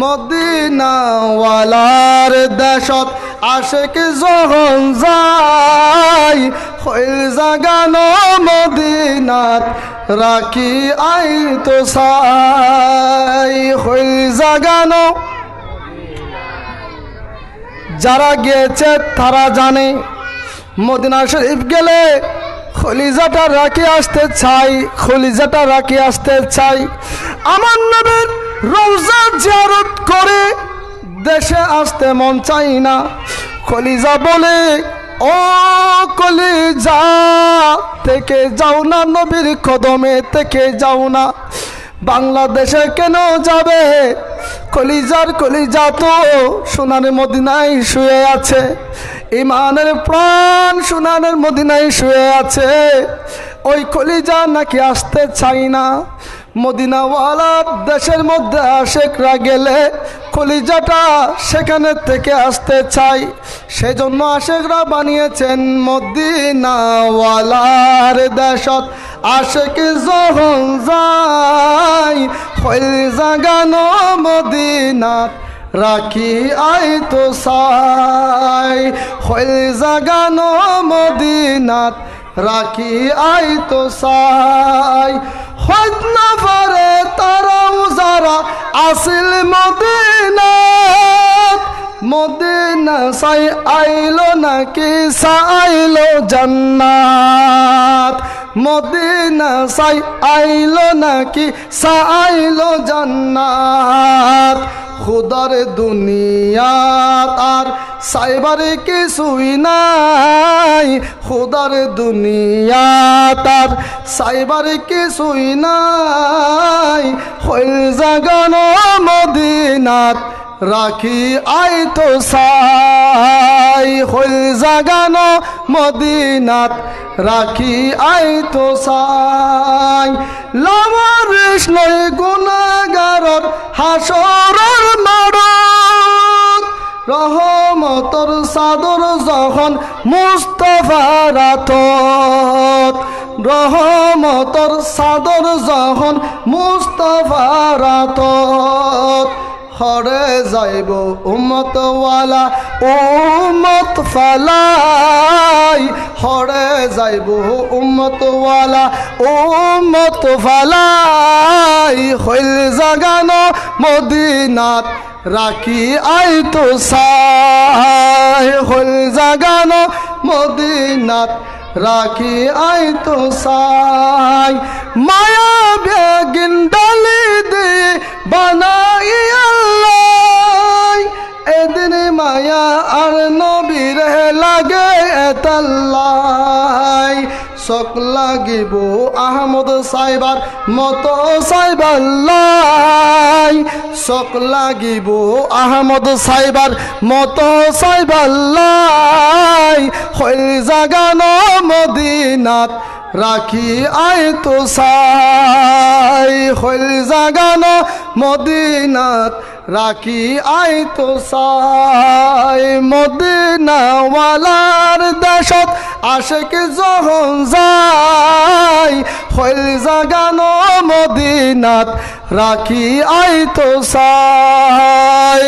মদিনাওয়ালার দেশত আশেক যখন যাই হইল জাগানো মদিনাত রাখি আই তো সাই হইল জাগানো। যারা গিয়েছে তারা জানে, মদিনা শরীফ গেলে খলিজাটা রাখি আসতে চাই, খলিজাটা রাখি আসতে চাই। আমার নবীর রোজা জিয়ারত করে, দেশে আসতে মন চাই না। খলিজা বলে, ও কলিজা, থেকে যাও না নবীর কদমে, থেকে যাও না। বাংলাদেশে কেন যাবে? কলিজার কলিজা তো সোনার মদিনায় শুয়ে আছে। ইমানের প্রাণ সোনার মদিনায় শুয়ে আছে। ওই কলিজা নাকি আসতে চাই না। মদিনাওয়ালা দেশের মধ্যে আশেকরা গেলে কলিজাটা সেখানে থেকে আসতে চাই। সেজন্য আশেকরা বানিয়েছেন মদিনাওয়ালার দেশত। আশেক যখন যাই হইল জাগানো মদিনাত রাখি আই তো সাই। হইল জাগানো মদিনাত রাখি আই তো সাই। হইত আসিল মদিনাত মদিনা সাই আইলো নাকি সাইলো জান্নাত? মদিনা সাই আইলো নাকি? সাইলো জান্নাত। খুদার দুনিয়াত আর সাইবারে কিছুই নাই। খুদার দুনিয়াত আর সাইবারে কিছুই নাই। হইল জাগানো মদিনাত। রাখি, আই তো সাই, হইল জাগানো মদিনাত। রাখি, আই তো সাই লামারিস নই গুণাগারর হাসরর মাড়ত রহমতর সাদর যখন মুস্তফার আতত রহমতর সাদর যখন মুস্তফার আতত হরে যাইব উম্মতওয়ালা, উম্মত ফালাই। হরে যাইব উম্মতওয়ালা, উম্মত ফালাই। হইল জাগানো মদিনাত, রাখি আই তো সাই। হইল জাগানো মদিনাত, রাখি আই তো সাই। মায়া বেগিন লাগে এতাল্লাই চক লাগিব আহমদ সাইবার মতো সাইবাল্লাই চক লাগিব আহমদ সাইবার মতো সাইবাল্লাই হইল জাগান মদিনাত, রাখি আই তো সাই। হইল জাগানো মদিনাত রাখি আই তো সাই মদিনাওয়ালার দেশত আশেক যখন যাই, হইল জাগানো মদিনাত, রাখি আই তো সাই।